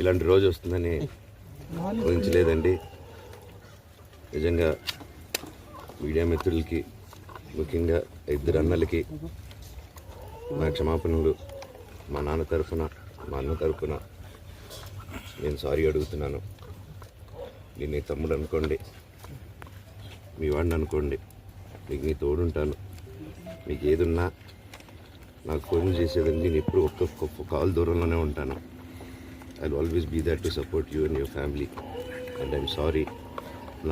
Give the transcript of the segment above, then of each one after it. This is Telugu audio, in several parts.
ఇలాంటి రోజు వస్తుందని ఊహించలేదండి. నిజంగా మీడియా మిత్రులకి ముఖ్యంగా ఇద్దరు అన్నలకి నా క్షమాపణలు మా నాన్న తరఫున మా అన్న తరఫున నేను సారీ అడుగుతున్నాను. నేను నీ తమ్ముడు అనుకోండి మీ వాడిని అనుకోండి మీకు నీ తోడుంటాను. మీకు ఏదున్నా నాకు ఫోన్ చేసేదండి నేను ఎప్పుడు ఒక్క ఒక్క కాల్ దూరంలోనే ఉంటాను. I always be that to support you and your family and I'm sorry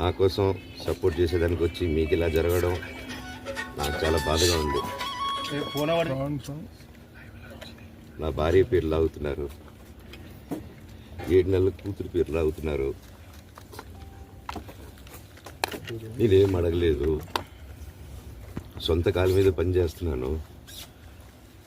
నా కోసం సపోర్ట్ చేసేదానికి వచ్చి మీకు ఇలా జరగడం నాకు చాలా బాధగా ఉంది. నా భార్య పేరు లాగుతున్నారు. ఏడు నెలల కూతురు పేరు లాగుతున్నారు. నేనేం అడగలేదు. సొంత కాలు మీద పనిచేస్తున్నాను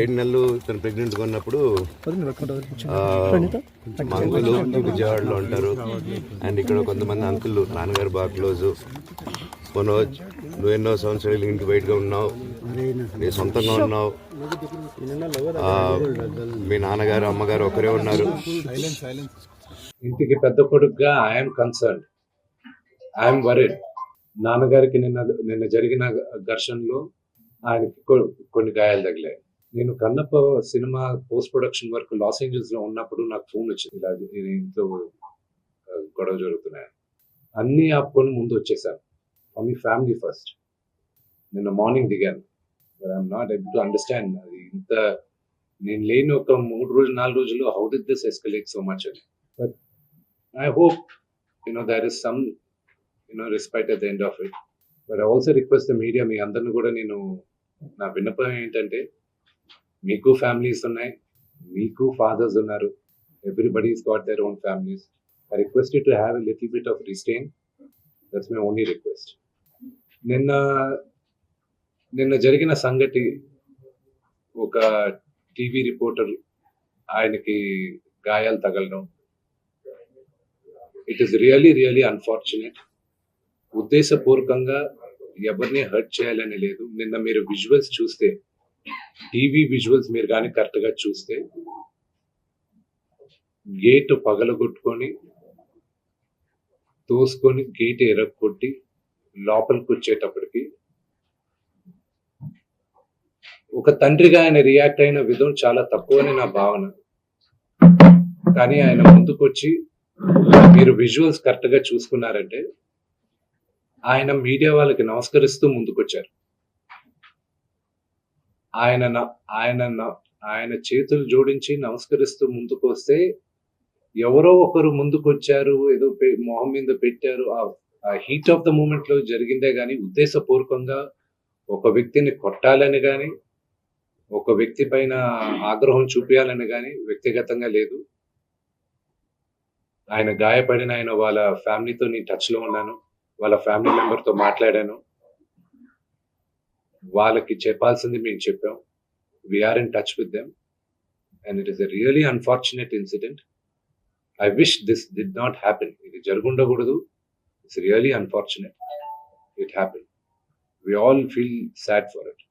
ఏడు నెలలు తను ప్రెగ్నెంట్గా ఉన్నప్పుడు అంకుల్ విజయవాడలో ఉంటారు. అండ్ ఇక్కడ కొంతమంది అంకుల్ నాన్నగారు బాగా క్లోజు మనోజ్ నువ్వు ఎన్నో సంవత్సరాలు ఇంటి బయటగా ఉన్నావు. నీ సొంతంగా ఉన్నావు. మీ నాన్నగారు అమ్మగారు ఒకరే ఉన్నారు. ఇంటికి పెద్ద కొడుకుగా ఐఎమ్ కన్సర్న్ ఐఎమ్ వరీడ్ నాన్నగారికి నిన్న నిన్న జరిగిన ఘర్షణలో ఆయనకి కొన్ని గాయాలు తగిలాయి. నేను కన్నప్ప సినిమా పోస్ట్ ప్రొడక్షన్ వరకు లాస్ ఏంజల్స్లో ఉన్నప్పుడు నాకు ఫోన్ వచ్చింది. ఇలా నేను ఇంట్లో గొడవ జరుగుతున్నాయి అన్ని ఆపుకొని ముందు వచ్చేసాను. ఫర్ మీ ఫ్యామిలీ ఫస్ట్ నిన్న మార్నింగ్ దిగాను. But I'm not able to understand అది ఇంత నేను లేని ఒక మూడు రోజులు నాలుగు రోజులు how did this escalate so much అని. But I hope you know there is some you know respect at the end of it but I also request the media మీ అందరిని కూడా నేను నా విన్నపం ఏంటంటే మీకు ఫ్యామిలీస్ ఉన్నాయి మీకు ఫాదర్స్ ఉన్నారు. Everybody is got their own families I request to have a little bit of restraint that's my only request నిన్న నిన్న జరిగిన సంగతి ఒక టీవీ రిపోర్టర్ ఆయనకి గాయాలు తగలడం. It is really really unfortunate ఉద్దేశపూర్వకంగా ఎవరిని హర్ట్ చేయాలని లేదు. నిన్న మీరు విజువల్స్ చూస్తే టీవీ విజువల్స్ మీరు కానీ కరెక్ట్గా చూస్తే గేట్ పగలగొట్టుకొని తోసుకొని గేట్ ఎరగొట్టి లోపలికి వచ్చేటప్పటికి ఒక తండ్రిగా ఆయన రియాక్ట్ అయిన విధం చాలా తక్కువని నా భావన. కానీ ఆయన ముందుకొచ్చి మీరు విజువల్స్ కరెక్ట్గా చూసుకున్నారంటే ఆయన మీడియా వాళ్ళకి నమస్కరిస్తూ ముందుకొచ్చారు. ఆయన ఆయన ఆయన చేతులు జోడించి నమస్కరిస్తూ ముందుకు వస్తే ఎవరో ఒకరు ముందుకొచ్చారు ఏదో మొహం మీద పెట్టారు. ఆ హీట్ ఆఫ్ ద మూమెంట్లో జరిగిందే కానీ ఉద్దేశపూర్వకంగా ఒక వ్యక్తిని కొట్టాలని కానీ ఒక వ్యక్తి పైన ఆగ్రహం చూపించాలని కానీ వ్యక్తిగతంగా లేదు. ఆయన గాయపడిన ఆయన వాళ్ళ ఫ్యామిలీతో నేను టచ్లో ఉన్నాను. వాళ్ళ ఫ్యామిలీ మెంబర్తో మాట్లాడాను. వాళ్ళకి చెప్పాల్సింది మేము చెప్పాం. We're in touch with them and it is a really unfortunate incident I wish this did not happen ఇది జరుగుండకూడదు. It's really unfortunate it happen we all feel sad for it